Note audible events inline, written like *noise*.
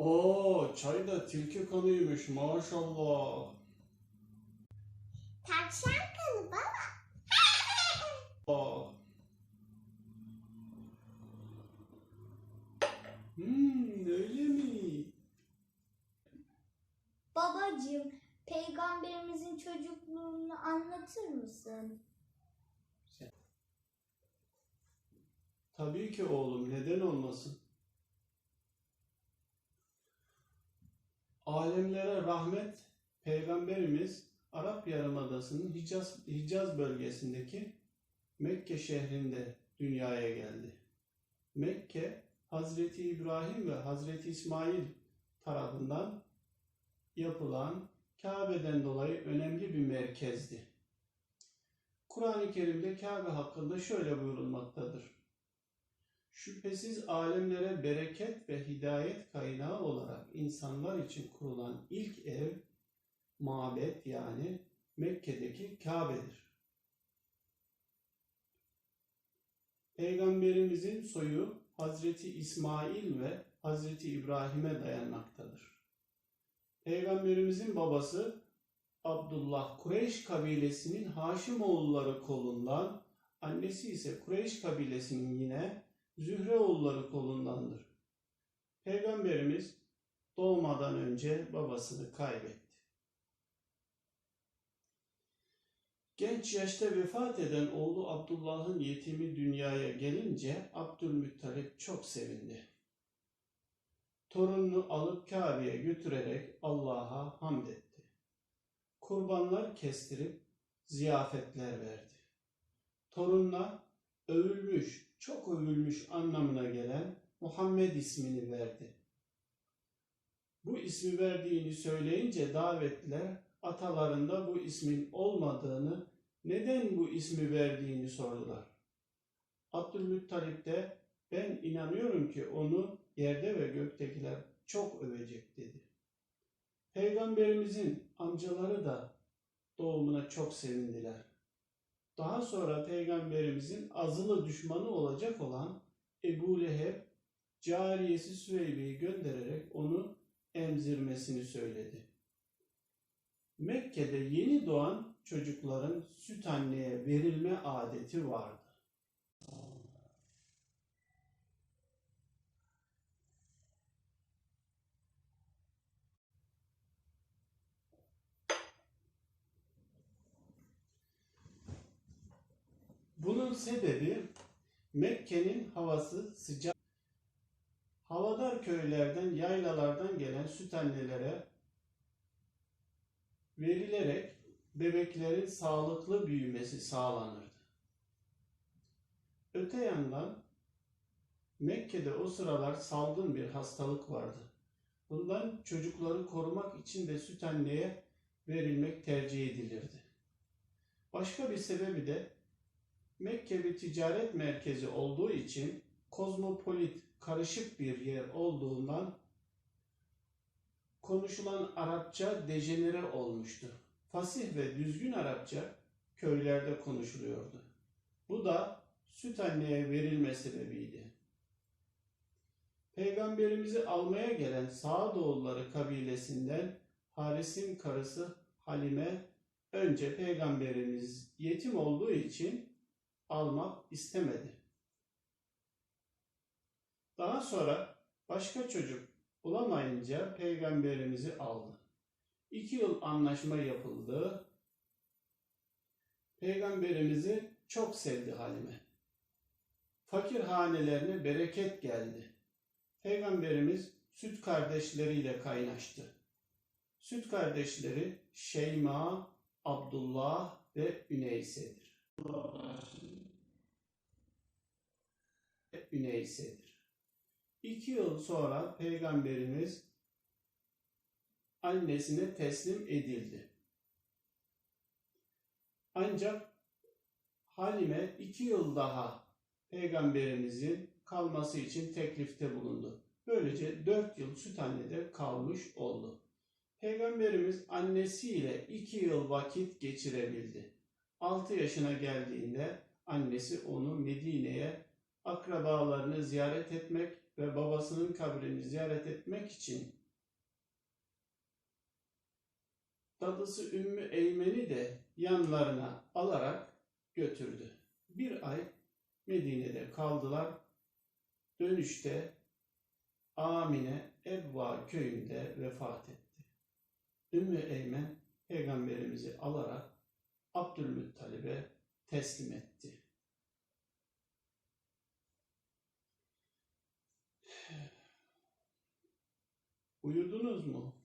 Oo, çay da tilki kanıymış maşallah. Tavşan kanı baba. Aa. *laughs* Hmm, öyle mi? Babacığım, peygamberimizin çocukluğunu anlatır mısın? Tabii ki oğlum, neden olmasın? Alemlere rahmet, Peygamberimiz Arap Yarımadası'nın Hicaz, Hicaz bölgesindeki Mekke şehrinde dünyaya geldi. Mekke, Hazreti İbrahim ve Hazreti İsmail tarafından yapılan Kabe'den dolayı önemli bir merkezdi. Kur'an-ı Kerim'de Kabe hakkında şöyle buyurulmaktadır. Şüphesiz alemlere bereket ve hidayet kaynağı olarak insanlar için kurulan ilk ev, mabet yani Mekke'deki Kabe'dir. Peygamberimizin soyu Hazreti İsmail ve Hazreti İbrahim'e dayanmaktadır. Peygamberimizin babası Abdullah Kureyş kabilesinin Haşimoğulları kolundan, annesi ise Kureyş kabilesinin yine Zühre oğulları kolundandır. Peygamberimiz doğmadan önce babasını kaybetti. Genç yaşta vefat eden oğlu Abdullah'ın yetimi dünyaya gelince Abdülmuttalip çok sevindi. Torununu alıp Kabe'ye götürerek Allah'a hamd etti. Kurbanlar kestirip ziyafetler verdi. Torununa övülmüş, çok övülmüş anlamına gelen Muhammed ismini verdi. Bu ismi verdiğini söyleyince davetliler atalarında bu ismin olmadığını, neden bu ismi verdiğini sordular. Abdülmuttalip de ben inanıyorum ki onu yerde ve göktekiler çok övecek dedi. Peygamberimizin amcaları da doğumuna çok sevindiler. Daha sonra peygamberimizin azılı düşmanı olacak olan Ebu Leheb cariyesi Süveybe'yi göndererek onu emzirmesini söyledi. Mekke'de yeni doğan çocukların süt anneye verilme adeti vardı. Bunun sebebi Mekke'nin havası sıcak. Havadar köylerden, yaylalardan gelen süt annelere verilerek bebeklerin sağlıklı büyümesi sağlanırdı. Öte yandan Mekke'de o sıralar salgın bir hastalık vardı. Bundan çocukları korumak için de süt anneye verilmek tercih edilirdi. Başka bir sebebi de Mekke bir ticaret merkezi olduğu için kozmopolit, karışık bir yer olduğundan konuşulan Arapça dejenere olmuştu. Fasih ve düzgün Arapça köylerde konuşuluyordu. Bu da süt anneye verilme sebebiydi. Peygamberimizi almaya gelen Sağdoğulları kabilesinden Haris'in karısı Halime önce peygamberimiz yetim olduğu için almak istemedi. Daha sonra başka çocuk bulamayınca peygamberimizi aldı. İki yıl anlaşma yapıldı. Peygamberimizi çok sevdi Halime. Fakir hanelerine bereket geldi. Peygamberimiz süt kardeşleriyle kaynaştı. Süt kardeşleri Şeyma, Abdullah ve Üneyse'dir. Üneyse'dir. İki yıl sonra Peygamberimiz annesine teslim edildi. Ancak Halime iki yıl daha Peygamberimizin kalması için teklifte bulundu. Böylece dört yıl süt annede kalmış oldu. Peygamberimiz annesiyle iki yıl vakit geçirebildi. 6 yaşına geldiğinde annesi onu Medine'ye akrabalarını ziyaret etmek ve babasının kabrini ziyaret etmek için dadısı Ümmü Eymen'i de yanlarına alarak götürdü. Bir ay Medine'de kaldılar. Dönüşte Amine Ebva köyünde vefat etti. Ümmü Eymen peygamberimizi alarak Abdülmuttalib'e teslim etti. Uyudunuz mu?